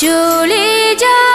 চলে যা